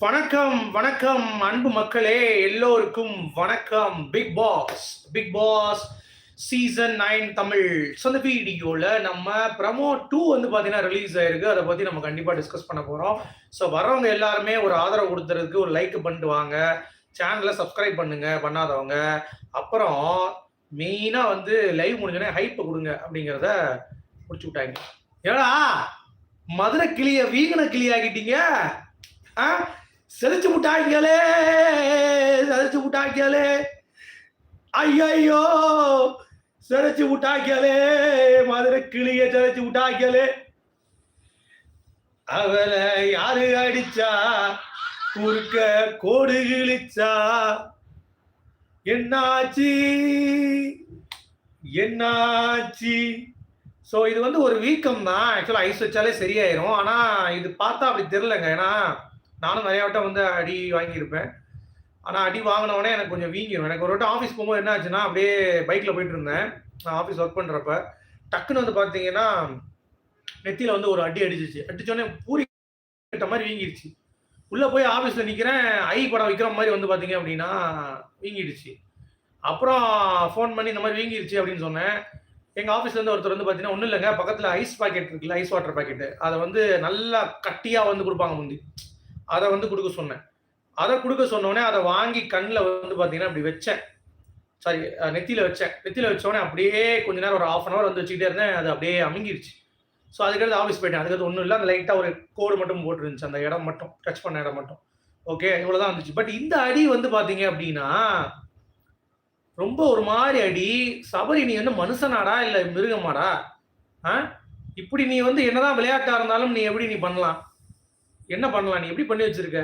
வணக்கம் வணக்கம் அன்பு மக்களே எல்லோருக்கும் வணக்கம். Bigg Boss Bigg Boss season nine Tamil. So அந்த வீடியோவில் நம்ம ப்ரமோ டூ வந்து பார்த்தீங்கன்னா ரிலீஸ் ஆயிருக்கு. அதை பற்றி நம்ம கண்டிப்பாக டிஸ்கஸ் பண்ண போகிறோம் ஸோ வர்றவங்க எல்லாருமே ஒரு ஆதரவு கொடுத்துறதுக்கு ஒரு லைக் பண்ணிட்டு வாங்க. சேனலை சப்ஸ்கிரைப் பண்ணுங்க பண்ணாதவங்க. அப்புறம் மெயினாக வந்து லைவ் முடிஞ்சோடனே ஹைப்பை கொடுங்க அப்படிங்கிறத முடிச்சு விட்டாங்க. ஏடா மதுரை கிளியை வீகன கிளி ஆகிட்டீங்க ஆ? செதைச்சு விட்டாங்களே செதைச்சு விட்டாங்களே ஐயையோ செதைச்சு விட்டாங்களே மதுரை கிளிய செதைச்சு விட்டாங்களே அவளை யாரு அடிச்சா? குறுக்க கோடு கிழிச்சா? என்னாச்சு? என்னாச்சு? ஸோ இது வந்து ஒரு வீக்கம் தான் ஆக்சுவலாக ஐஸ் வச்சாலே சரியாயிரும். ஆனால் இது பார்த்தா அப்படி தெரிலங்க ஏன்னா நானும் நிறைய வட்டம் வந்து அடி வாங்கியிருப்பேன். ஆனால் அடி வாங்கினவொடனே எனக்கு கொஞ்சம் வீங்கிடும் எனக்கு ஒரு வட்டம் ஆஃபீஸ் போகும்போது என்ன ஆச்சுன்னா அப்படியே பைக்கில் போயிட்டு இருந்தேன். நான் ஆஃபீஸ் ஒர்க் பண்ணுறப்ப டக்குன்னு வந்து பார்த்தீங்கன்னா நெத்தியில் வந்து ஒரு அடி அடிச்சிச்சு. அடிச்சோடனே பூரி கட்ட மாதிரி வீங்கிடுச்சு உள்ளே போய் ஆஃபீஸில் நிற்கிறேன் ஐ படம் விற்கிற மாதிரி வந்து பார்த்தீங்க அப்படின்னா வீங்கிடுச்சு. அப்புறம் ஃபோன் பண்ணி இந்த மாதிரி வீங்கிருச்சு அப்படின்னு சொன்னேன். எங்கள் ஆஃபீஸ்லேருந்து ஒருத்தர் வந்து பார்த்தீங்கன்னா ஒன்றும் இல்லைங்க. பக்கத்தில் ஐஸ் பாக்கெட் இருக்குல்ல ஐஸ் வாட்டர் பாக்கெட்டு அதை வந்து நல்லா கட்டியாக வந்து கொடுப்பாங்க முந்தி. அதை வந்து கொடுக்க சொன்னேன். அதை கொடுக்க சொன்னோடனே அதை வாங்கி கண்ணில் வந்து பார்த்தீங்கன்னா அப்படி வச்சேன். சாரி நெத்தியில் வச்சேன். நெத்தியில் வச்சோடனே அப்படியே கொஞ்ச நேரம் ஒரு ஆஃப் அன் ஹவர் வந்து வச்சுக்கிட்டே இருந்தேன். அது அப்படியே அமுங்கிருச்சு. ஸோ அதுக்கடுத்து ஆஃபீஸ் போயிட்டேன். அதுக்கடுத்து ஒன்றும் இல்லை. அந்த லைட்டாக ஒரு கோடு மட்டும் போட்டுருந்துச்சு. அந்த இடம் மட்டும் டச் பண்ண இடம் மட்டும். ஓகே இவ்வளோதான் இருந்துச்சு. பட் இந்த அடி வந்து பார்த்தீங்க அப்படின்னா ரொம்ப ஒரு மாதிரி அடி. சபரி நீ வந்து மனுஷனாடா இல்லை மிருகமாடா? ஆ? இப்படி நீ வந்து என்னதான் விளையாட்டா இருந்தாலும் நீ எப்படி நீ பண்ணலாம்? என்ன பண்ணலாம் நீ? எப்படி பண்ணி வச்சிருக்க?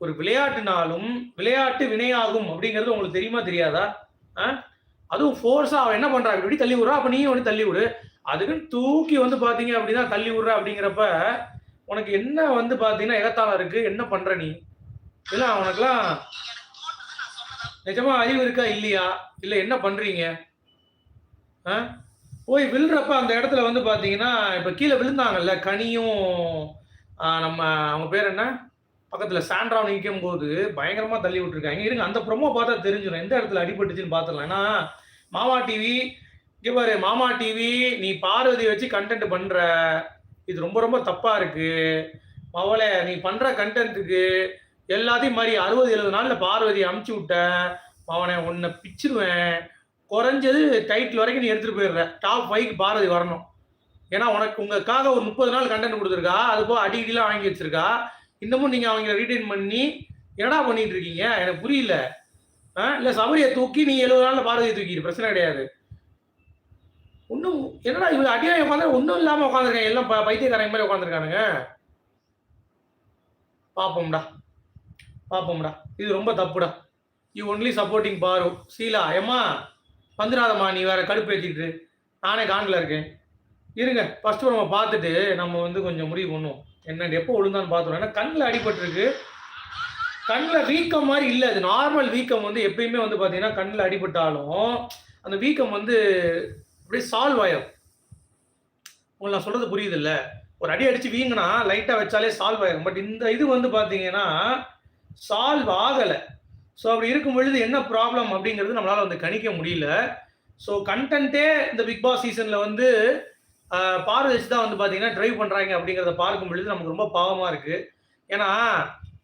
ஒரு விளையாட்டுனாலும் விளையாட்டு வினையாகும் அப்படிங்கிறது உங்களுக்கு தெரியுமா தெரியாதா? ஆ? அதுவும் ஃபோர்ஸா அவன் என்ன பண்றா? இப்படி தள்ளி விடுறா? அப்ப நீயும் வந்து தள்ளி விடு. அதுக்குன்னு தூக்கி வந்து பாத்தீங்க அப்படின்னா தள்ளி விடுற அப்படிங்கிறப்ப உனக்கு என்ன வந்து பாத்தீங்கன்னா எகத்தாளம் இருக்கு? என்ன பண்ற நீ? இல்ல அவனுக்குலாம் நிஜமா அறிவு இருக்கா? இல்லையா? இல்ல என்ன பண்றீங்க? ஆ? போய் விழுறப்ப அந்த இடத்துல வந்து பாத்தீங்கன்னா இப்ப கீழே விழுந்தாங்கல்ல கனியும் நம்ம அவங்க பேர் என்ன? பக்கத்தில் சாண்ட்ராவை நிற்கும் போது பயங்கரமாக தள்ளி விட்டுருக்காங்க. இருங்க அந்த ப்ரொமோ பார்த்தா தெரிஞ்சிடும் எந்த இடத்துல அடிபட்டுச்சுன்னு பார்த்துடலாம் ஏன்னா மாமா டிவி இங்கே பாரு மாமா டிவி நீ பார்வதி வச்சு கண்டென்ட் பண்ணுற இது ரொம்ப ரொம்ப தப்பாக இருக்குது மவளே நீ பண்ணுற கண்டென்ட்டுக்கு எல்லாத்தையும் மாதிரி அறுபது எழுபது நாளில் பார்வதி அமுச்சு விட்ட. அவனை உன்னை பிச்சிருவேன் குறைஞ்சது டைட்டில் வரைக்கும் நீ எடுத்துகிட்டு போயிடுற. டாப் ஃபைவ்க்கு பார்வதி வரணும். ஏன்னா உனக்கு உங்களுக்காக ஒரு முப்பது நாள் கண்டென்ட் கொடுத்துருக்கா அது போக அடி அடிலாம் வாங்கி வச்சிருக்கா. இன்னமும் நீங்கள் அவங்கள ரீடைன் பண்ணி என்னடா பண்ணிட்டு இருக்கீங்க? எனக்கு புரியல. ஆ இல்லை சபரியை தூக்கி நீ எழுபது நாளில் பாரதியை தூக்கிடு பிரச்சனை கிடையாது. ஒன்றும் என்னடா இவ்வளோ அடியாக உட்காந்து ஒன்றும் இல்லாமல் உட்காந்துருக்காங்க. எல்லாம் பைத்தியக்காரங்க மாதிரி உட்காந்துருக்கானுங்க. பார்ப்போம்டா பார்ப்போம்டா இது ரொம்ப தப்புடா. யூ ஒன்லி சப்போர்ட்டிங் பாரு. சீலா ஏம்மா? வந்துடாதம்மா நீ வேற கடுப்பேற்றிட்டு நானே காண்டில் இருக்கேன். இருங்க ஃபஸ்ட்டு நம்ம பார்த்துட்டு நம்ம வந்து கொஞ்சம் முடிவு பண்ணுவோம். என்ன எப்போ விழுந்தான்னு பார்த்துருவோம் ஏன்னா கண்ணில் அடிபட்டிருக்கு. கண்ணில் வீக்கம் மாதிரி இல்லை. அது நார்மல் வீக்கம் வந்து எப்பயுமே வந்து பார்த்தீங்கன்னா கண்ணில் அடிபட்டாலும் அந்த வீக்கம் வந்து அப்படியே சால்வ் ஆயிடும் உங்களுக்கு நான் சொல்கிறது புரியுது ஒரு அடி அடித்து வீங்கினா லைட்டாக வச்சாலே சால்வ் ஆயிரும். பட் இந்த இது வந்து பார்த்தீங்கன்னா சால்வ் ஆகலை. ஸோ அப்படி இருக்கும் பொழுது என்ன ப்ராப்ளம் அப்படிங்கிறது நம்மளால் வந்து கணிக்க முடியல. ஸோ கண்டென்ட்டே இந்த பிக் பாஸ் சீசனில் வந்து பார் பார்வை வச்சு தான் வந்து பார்த்தீங்கன்னா ட்ரைவ் பண்ணுறாங்க அப்படிங்கிறத பார்க்கும் பொழுது நமக்கு ரொம்ப பாவமாக இருக்குது ஏன்னா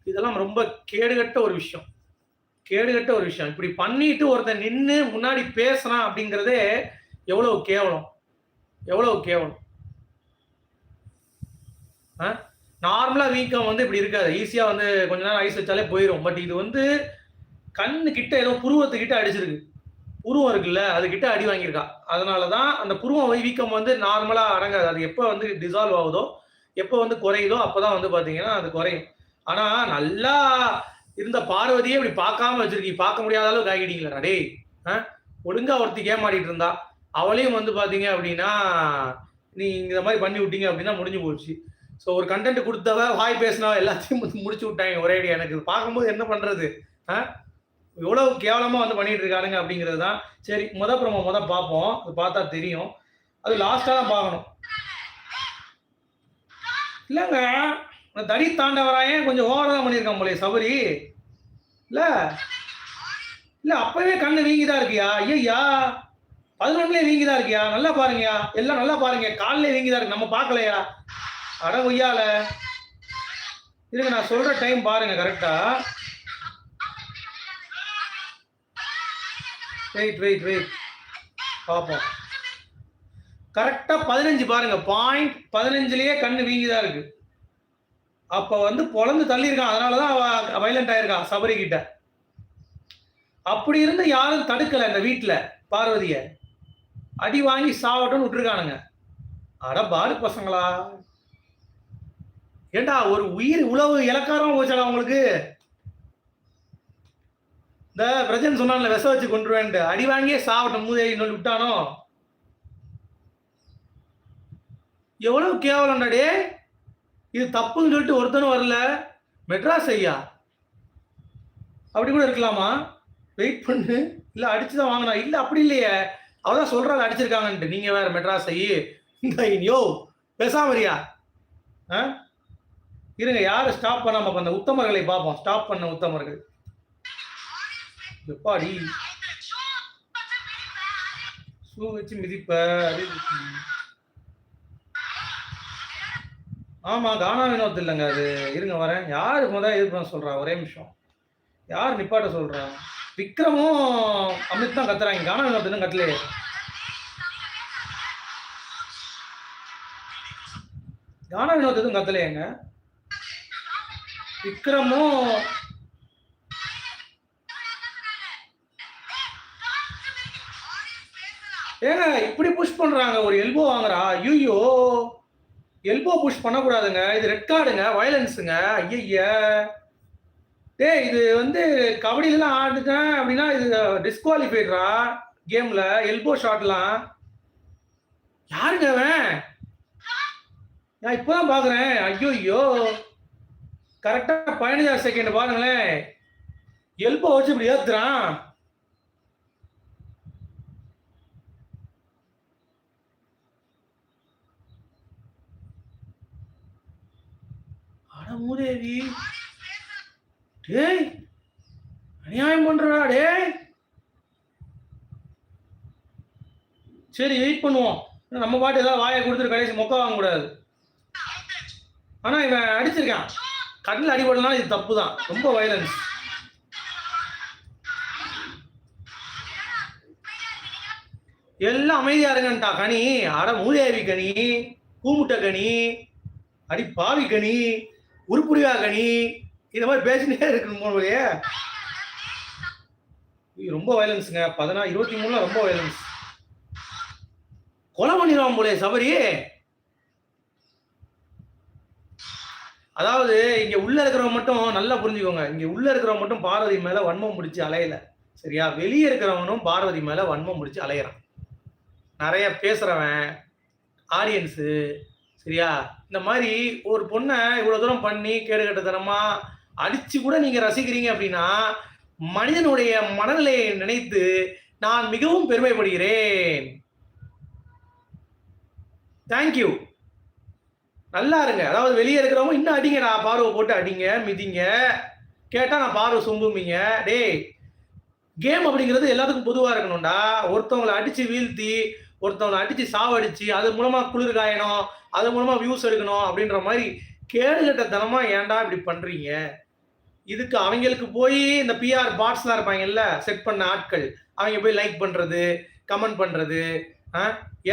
இதெல்லாம் ரொம்ப கேடுகட்ட ஒரு விஷயம். கேடுகட்ட ஒரு விஷயம். இப்படி பண்ணிட்டு ஒருத்தன் நின்று முன்னாடி பேசுகிறான் அப்படிங்கிறதே எவ்வளோ கேவலம். எவ்வளோ கேவலம். நார்மலாக வீக்கம் வந்து இப்படி இருக்காது. ஈஸியாக வந்து கொஞ்ச நேரம் ஐஸ் வச்சாலே போயிடும் பட் இது வந்து கண்ணு கிட்ட ஏதோ புருவத்துக்கிட்ட அடிச்சிருக்கு. புருவம் இருக்குல்ல அது கிட்ட அடி வாங்கியிருக்கா. அதனாலதான் அந்த புருவம் வீக்கம் வந்து நார்மலா அடங்காது. அது எப்போ வந்து டிசால்வ் ஆகுதோ எப்போ வந்து குறையுதோ அப்பதான் வந்து பாத்தீங்கன்னா அது குறையும். ஆனா நல்லா இருந்த பார்வதியே இப்படி பார்க்காம வச்சிருக்கீங்க பார்க்க முடியாத அளவுக்கு ஆகிட்டீங்களா டேய் ஆ? ஒழுங்கா ஒருத்தி கேமாடிட்டு இருந்தா அவளையும் வந்து பாத்தீங்க அப்படின்னா நீ இந்த மாதிரி பண்ணி விட்டீங்க அப்படின்னா முடிஞ்சு போச்சு. ஸோ ஒரு கண்டென்ட் கொடுத்தவ வாய் பேசினவ எல்லாத்தையும் முடிச்சு விட்டாங்க ஒரே அடி எனக்கு பார்க்கும்போது என்ன பண்றது? ஆ? இவ்வளவு கேவலமா வந்து பண்ணிட்டு இருக்காருங்க அப்படிங்கிறது தான் சரி முத ப்ரோமோ முத பார்ப்போம். அது பார்த்தா தெரியும். அது லாஸ்டா தான் பார்க்கணும். இல்லைங்க தடி தாண்டவராயே கொஞ்சம் ஓவரா தான் பண்ணியிருக்கான் போலே சபரி. இல்ல? இல்ல அப்பவே கண்ணு வீங்கிதான் இருக்கியா? ஐயா பதினொன்னுலயே வீங்கிதான் இருக்கியா? நல்லா பாருங்கயா எல்லாம் நல்லா பாருங்க. காலிலே வீங்கிதான் இருக்கு. நம்ம பார்க்கலையா? அட ஒய்யால இருங்க நான் சொல்ற டைம் பாருங்க கரெக்டா வெயிட் வெயிட் வெயிட் பார்ப்போம் கரெக்டாக பதினஞ்சு பாருங்க. பாயிண்ட் பதினஞ்சுலேயே கண்ணு வீங்கிதான் இருக்கு. அப்போ வந்து பொழந்து தள்ளியிருக்கான். அதனாலதான் அவ வைலண்ட் ஆயிருக்கான் சபரி கிட்ட. அப்படி இருந்து யாரும் தடுக்கலை இந்த வீட்டில் பார்வதியை. அடி வாங்கி சாவட்டும்னு விட்டுருக்கானுங்க. அட பாரு பசங்களா. ஏண்டா ஒரு உயிர் உழவு இலக்காரம் போச்சாடா உங்களுக்கு? இந்த பிரஜன் சொன்னான்ல விச வச்சு கொண்டுருவேன்ட்டு அடி வாங்கியே சாவட்டும் மூதேவி சொல்லி விட்டானோ? எவ்வளவு கேவலம்டா டே இது தப்புன்னு சொல்லிட்டு ஒருத்தனும் வரல. மெட்ராஸ் ஐயா. அப்படி கூட இருக்கலாமா? வெயிட் பண்ணு. இல்ல அடிச்சுதான் வாங்கினா. இல்லை அப்படி இல்லையே. அவதான் சொல்றாங்க அடிச்சிருக்காங்கன்ட்டு. நீங்க வேற மெட்ராஸ் ஐ. ஐயோ யோ பேசாமரியா ஆ? இருங்க யாரும் ஸ்டாப் பண்ணாம அந்த உத்தமர்களை பார்ப்போம். ஸ்டாப் பண்ண உத்தமர்கள். எப்பாடி ஷூ வச்சு மிதிப்ப அது ஆமா கானா வினோத் இல்லைங்க அது. இருங்க வரேன். யாரு முத இது பண்ண சொல்றா? ஒரே நிமிஷம். யார் நிப்பாட்ட சொல்றா? விக்ரமும் அமித் தான் கத்துறாங்க. கானா வினோத் இன்னும் கட்டலையே கானா வினோத் எதுவும் கத்தலையேங்க. விக்ரமும் ஏங்க இப்படி புஷ் பண்றாங்க ஒரு எல்போ வாங்குறா. ஐயோ எல்போ புஷ் பண்ணக்கூடாதுங்க. இது ரெட் கார்டுங்க வயலன்ஸுங்க ஐய டேய் இது வந்து கபடிலாம் ஆடுட்டேன் அப்படின்னா இது டிஸ்குவாலிஃபைட்ரா கேம்ல எல்போ ஷாட்லாம் யாருங்க அவன்? நான் இப்போதான் பாக்குறேன். ஐயோ ஐயோ கரெக்டா பதினஞ்சாறு செகண்ட் பாருங்களேன். எல்போ வச்சு இப்படி ஏத்துறான். மூதேவி டேய் அநியாயம் பண்றா டேய். சரி வெயிட் பண்ணுவோம். நம்ம பாட்டு ஏதாவது வாயை கொடுத்துட்டு கடைசி மொக்க வாங்க கூடாது. ஆனா இவன் அடிச்சிருக்கான். கண்ணில் அடிபடலாம் இது தப்பு தான் ரொம்ப வயலன்ஸ் எல்லாம் அமைதியா இருங்கன்ட்டா கனி. அட மூதேவி கனி. கூமுட்ட கனி. அடி பாவி கனி. உருப்புடியா நீ இந்த மாதிரி பேசினே இருக்கணும் போலயே ரொம்ப வயலன்ஸுங்க பதினா இருபத்தி மூணுல ரொம்ப வயலன்ஸ் கொலை பண்ணிடுவான் போலே சபரி. அதாவது இங்க உள்ள இருக்கிறவங்க மட்டும் நல்லா புரிஞ்சுக்கோங்க. இங்க உள்ள இருக்கிறவங்க மட்டும் பார்வதி மேல வன்மம் பிடிச்சி அலையல. சரியா? வெளியே இருக்கிறவனும் பார்வதி மேல வன்மம் பிடிச்சி அலையிறான். நிறைய பேசுறவன் ஆடியன்ஸு சரியா? இந்த மாதிரி ஒரு பொண்ணை இவ்வளவு தூரம் பண்ணி கேடு கட்டத்தனமா அடிச்சு கூட நீங்க ரசிக்கிறீங்க அப்படின்னா மனிதனுடைய மனநிலையை நினைத்து நான் மிகவும் பெருமைப்படுகிறேன். தேங்க்யூ நல்லா இருங்க. அதாவது வெளியே இருக்கிறவங்க இன்னும் அடிங்க. நான் பார்வை போட்டு அடிங்க மிதிங்க. கேட்டால் நான் பார்வை சொம்புமீங்க டேய் கேம் அப்படிங்கிறது எல்லாத்துக்கும் பொதுவாக இருக்கணும்டா. ஒருத்தவங்களை அடித்து வீழ்த்தி ஒருத்தவனை அடித்து சாவடிச்சு அது மூலமாக குளிர் காயணும் அது மூலமாக வியூஸ் எடுக்கணும் அப்படின்ற மாதிரி கேடுகட்டத்தனமா ஏன்டா இப்படி பண்ணுறீங்க இதுக்கு அவங்களுக்கு போய் இந்த பிஆர் பாட்ஸ்லாம் இருப்பாங்கல்ல செட் பண்ண ஆட்கள். அவங்க போய் லைக் பண்ணுறது கமெண்ட் பண்ணுறது ஆ?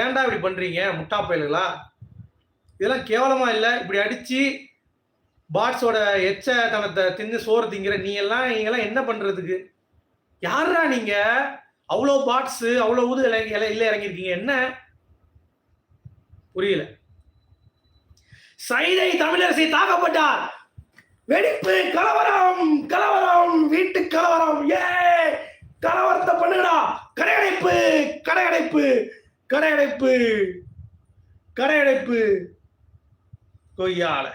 ஏன்டா இப்படி பண்ணுறீங்க முட்டா பயல்களா? இதெல்லாம் கேவலமாக இல்லை. இப்படி அடித்து பாட்ஸோட எச்ச தனத்தை தின்னு சோறு திங்கிற நீ எல்லாம் நீங்க என்ன பண்ணுறதுக்கு யாரா நீங்கள் அவ்வளோ பாட்ஸ் அவ்வளோ ஊது இறங்கி இலை- இறங்கியிருக்கீங்க. என்ன? புரியல. சைதை தமிழரசி தாக்கப்பட்டார். வெடிப்பு கலவரம் கலவரம் வீட்டு கலவரம். ஏ கலவரத்தை பண்ணுடா கடையடைப்பு கடையடைப்பு கடையடைப்பு கடையடைப்பு. கொய்யால.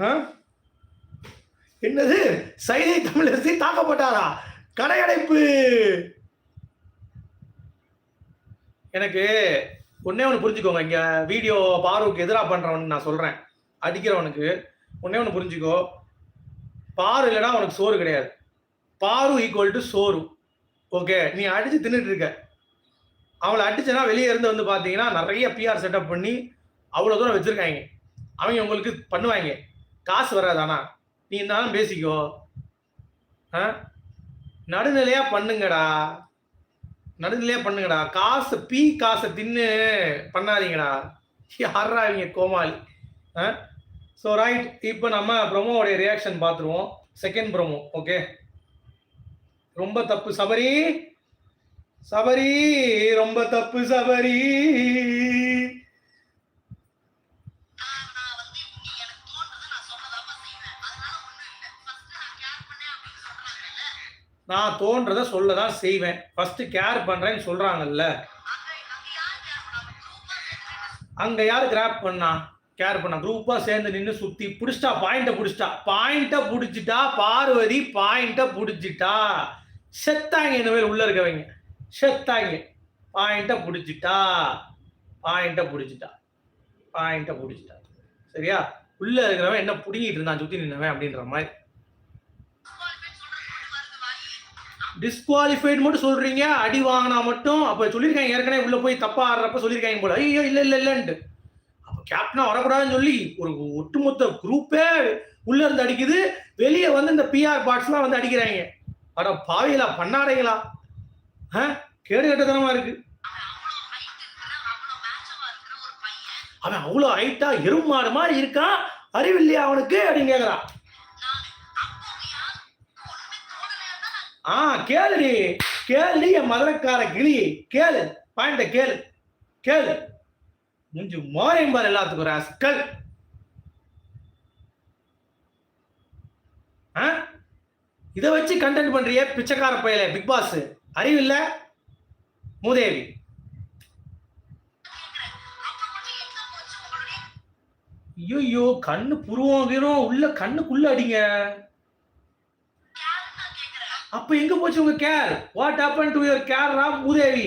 ஆ? என்னது? சைதை தமிழரசி தாக்கப்பட்டாரா? கடையடைப்பு! எனக்கு ஒன்னே ஒன்று புரிஞ்சுக்கோங்க. இங்க வீடியோ பாருக்கு எதிராக பண்ணுறவன் நான் சொல்றேன். அடிக்கிறவனுக்கு ஒன்னே ஒன்று புரிஞ்சுக்கோ. பாரு இல்லைன்னா அவனுக்கு சோறு கிடையாது. பாரு ஈக்குவல் டு சோறு. ஓகே நீ அடிச்சு தின்னுட்டு இருக்க. அவளை அடிச்சனா வெளியே இருந்து வந்து பார்த்தீங்கன்னா நிறைய பிஆர் செட்டப் பண்ணி அவ்வளோ தூரம் வச்சுருக்காங்க. அவங்க உங்களுக்கு பண்ணுவாங்க. காசு வராது ஆனால் நீ இருந்தாலும் பேசிக்கோ. ஆ? நடுநிலையாக பண்ணுங்கடா. நடுநிலையாக பண்ணுங்கடா. காசு பீ காசை தின்னு பண்ணாதீங்கடா. யாரா இவங்க கோமாளி? ஆ? ஸோ ரைட் இப்போ நம்ம ப்ரொமோவோடைய ரியாக்ஷன் பார்த்துருவோம் செகண்ட் ப்ரொமோ ஓகே ரொம்ப தப்பு. சபரி! சபரி! ரொம்ப தப்பு சபரி! நான் தோன்றதை சொல்ல தான் செய்வேன். ஃபர்ஸ்ட் கேர் பண்றேன்னு சொல்றாங்கல்ல. அங்க யார் யாரு கிராப் பண்ணா? கேர் பண்ணா. குரூப்பா சேர்ந்து நின்று சுத்தி புடிச்சிட்டா பாயிண்ட புடிச்சிட்டா. பாயிண்ட புடிச்சிட்டா பார்வதி பாயிண்ட புடிச்சிட்டா. செத்தாங்க இனிமேல் உள்ள இருக்கவங்க. செத்தாங்க பாயிண்ட புடிச்சிட்டா. பாயிண்ட புடிச்சிட்டா. பாயிண்ட புடிச்சிட்டா. சரியா? உள்ள இருக்கிறவன் என்ன பிடிங்கிட்டு இருந்தான் சுத்தி நின்னவன் அப்படின்ற மாதிரி. டிஸ்குவாலிஃபைடு மட்டும் சொல்றீங்க அடி வாங்கினா மட்டும் அப்போ சொல்லியிருக்காங்க ஏற்கனவே உள்ள போய் தப்பா ஆடுறப்ப சொல்லியிருக்காங்க போல. ஐயோ இல்லை இல்லை இல்லைன்ட்டு. அப்போ கேப்டனா வரக்கூடாதுன்னு சொல்லி ஒரு ஒட்டுமொத்த குரூப்பே உள்ள இருந்து அடிக்குது. வெளியே வந்து இந்த பிஆர் பாட்ஸ்லாம் வந்து அடிக்கிறாங்க. அட பாவிகளா பண்ணாடைகளா? ஆ? கேடு கட்டத்தனமா இருக்கு. அவன் அவ்வளோ ஹைட்டா எருமாடு மாதிரி இருக்கான். அறிவில்லையா அவனுக்கு? அப்படின்னு கேட்குறான் ஆ கேளுடி. கேளுடி என் மதுரக்கார கிளி. கேளு. பாயிண்ட கேளு. கேளு. முஞ்சு மோரையும் பார் எல்லாத்துக்கும் ராஸ்கல் ஆ? இதை வச்சு கண்டென்ட் பண்றிய பிச்சைக்கார பயல பிக் பாஸ் அறிவில்ல மூதேவி. ஐயோ கண்ணு புருவம் உள்ள கண்ணுக்குள்ள அடிங்க. அப்ப எங்க போச்சு உங்க care what happen to your care Ram மூதேவி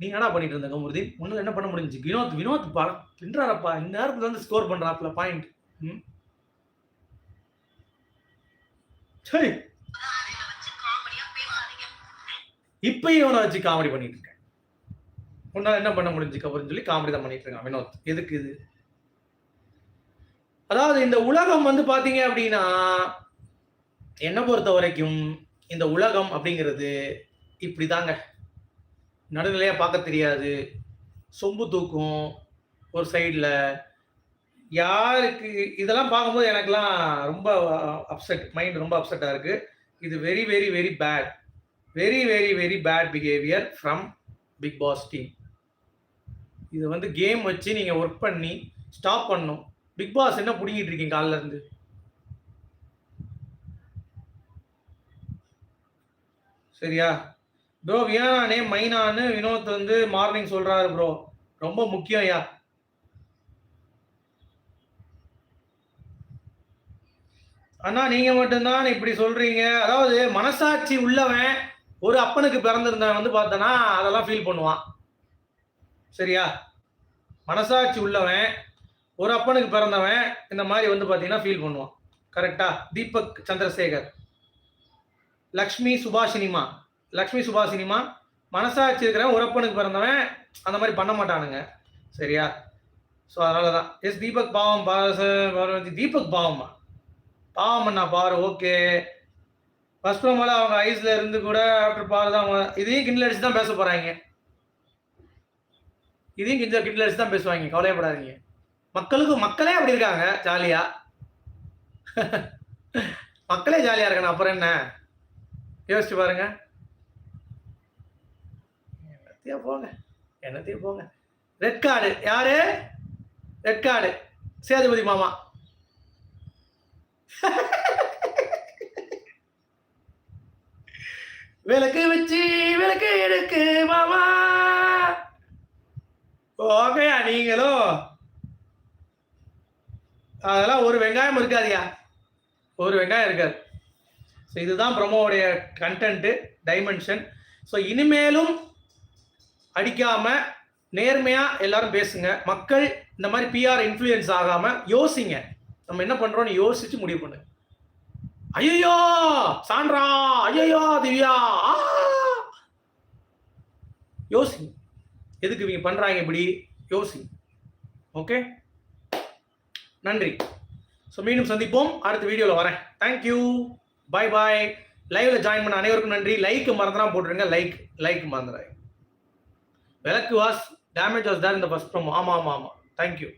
நீங்க என்ன பண்ணிட்டு இருந்த முருதி ஒண்ணு என்ன பண்ண முடிஞ்சு வினோத் வினோத் பா பின்றாரப்பா இந்த நேரத்துல வந்து ஸ்கோர் பண்றாப்ல பாயிண்ட் சரி இப்பயும் இவனை வச்சு காமெடி பண்ணிட்டு இருக்கேன். உன்னால என்ன பண்ண முடிஞ்சு அப்படின்னு சொல்லி காமெடி தான் பண்ணிட்டு இருக்கான் வினோத். எதுக்கு இது? அதாவது இந்த உலகம் வந்து பாத்தீங்க அப்படின்னா என்னை பொறுத்த வரைக்கும் இந்த உலகம் அப்படிங்கிறது இப்படிதாங்க. நடுநிலையா பார்க்க தெரியாது. சொம்பு தூக்கும் ஒரு சைடில் யாருக்கு இதெல்லாம் பார்க்கும்போது எனக்கெல்லாம் ரொம்ப அப்செட் மைண்ட் ரொம்ப அப்செட்டாக இருக்கு. இது very very very bad very very very bad behaviour from Bigg Boss team இது வந்து கேம் வச்சு நீங்கள் ஒர்க் பண்ணி ஸ்டாப் பண்ணணும். பிக் பாஸ் என்ன பிடிங்கிட்டு இருக்கீங்க காலைல இருந்து? சரியா? ப்ரோ வியானானே மைனான்னு வினோத் வந்து மார்னிங் சொல்றாரு ப்ரோ ரொம்ப முக்கியம் யா அண்ணா நீங்க மட்டும்தான் இப்படி சொல்றீங்க. அதாவது மனசாட்சி உள்ளவன் ஒரு அப்பனுக்கு பிறந்திருந்தவன் வந்து பார்த்தனா அதெல்லாம் ஃபீல் பண்ணுவான். சரியா? மனசாட்சி உள்ளவன் ஒரு அப்பனுக்கு பிறந்தவன் இந்த மாதிரி வந்து பார்த்தீங்கன்னா ஃபீல் பண்ணுவான். கரெக்டா தீபக் சந்திரசேகர். லக்ஷ்மி சுபாஷினிமா. லக்ஷ்மி சுபாஷினிமா. மனசாட்சி இருக்கிறவன் ஒரு அப்பனுக்கு பிறந்தவன் அந்த மாதிரி பண்ண மாட்டானுங்க. சரியா? ஸோ அதனால தான் எஸ் தீபக் பாவம் பாரச பார்வதி தீபக் பாவம்மா பாவம் அண்ணா பாரு ஓகே ஃபர்ஸ்ட் மேல அவங்க ஐஸ்ல இருந்து கூட ஆஃப்டர் பாரு தான் அவங்க இதையும் கிண்டல் அடிச்சு தான் பேச போறாங்க. இதையும் கிண்டல் கிண்டல் அடிச்சு தான் பேசுவாங்க. கவலையப்படாதீங்க. மக்களுக்கு மக்களே அப்படி இருக்காங்க ஜாலியா. மக்களே ஜாலியா இருக்கணும். அப்புறம் என்ன? யோசிச்சு பாருங்க. என்னத்தையும் போங்க. என்னத்தையும் போங்க. ரெட் கார்டு யாரு? ரெட் கார்டு சேதுபதி மாமா. விளக்கு வச்சு விளக்கு எடுக்கு மாமா. ஓகேயா நீங்களும்? அதெல்லாம் ஒரு வெங்காயம் இருக்காதியா? ஒரு வெங்காயம் இருக்காது. ஸோ இதுதான் ப்ரொமோவுடைய கண்டென்ட்டு டைமென்ஷன் ஸோ இனிமேலும் அடிக்காமல் நேர்மையாக எல்லாரும் பேசுங்க. மக்கள் இந்த மாதிரி பிஆர் இன்ஃப்ளூயன்ஸ் ஆகாமல் யோசிங்க. நம்ம என்ன பண்ணுறோம்னு யோசிச்சு முடிவு பண்ணு. ஐயோ சாண்ட்ரா! ஐயோ திவ்யா! யோசிங்க. எதுக்கு இவங்க பண்ணுறாங்க இப்படி? யோசிங்க. ஓகே நன்றி. ஸோ மீண்டும் சந்திப்போம். அடுத்த வீடியோவில் வரேன். தேங்க்யூ பாய் பாய் லைவ்ல ஜாயின் பண்ண அனைவருக்கும் நன்றி. லைக் மறந்துடாம போட்டுருங்க. லைக் லைக் மறந்துடாங்க விளக்கு வாஸ் டேமேஜ் வாஸ் தான் இந்த ஃபஸ்ட் ப்ரோமோ ஆமாம் ஆமாம் ஆமாம் தேங்க்யூ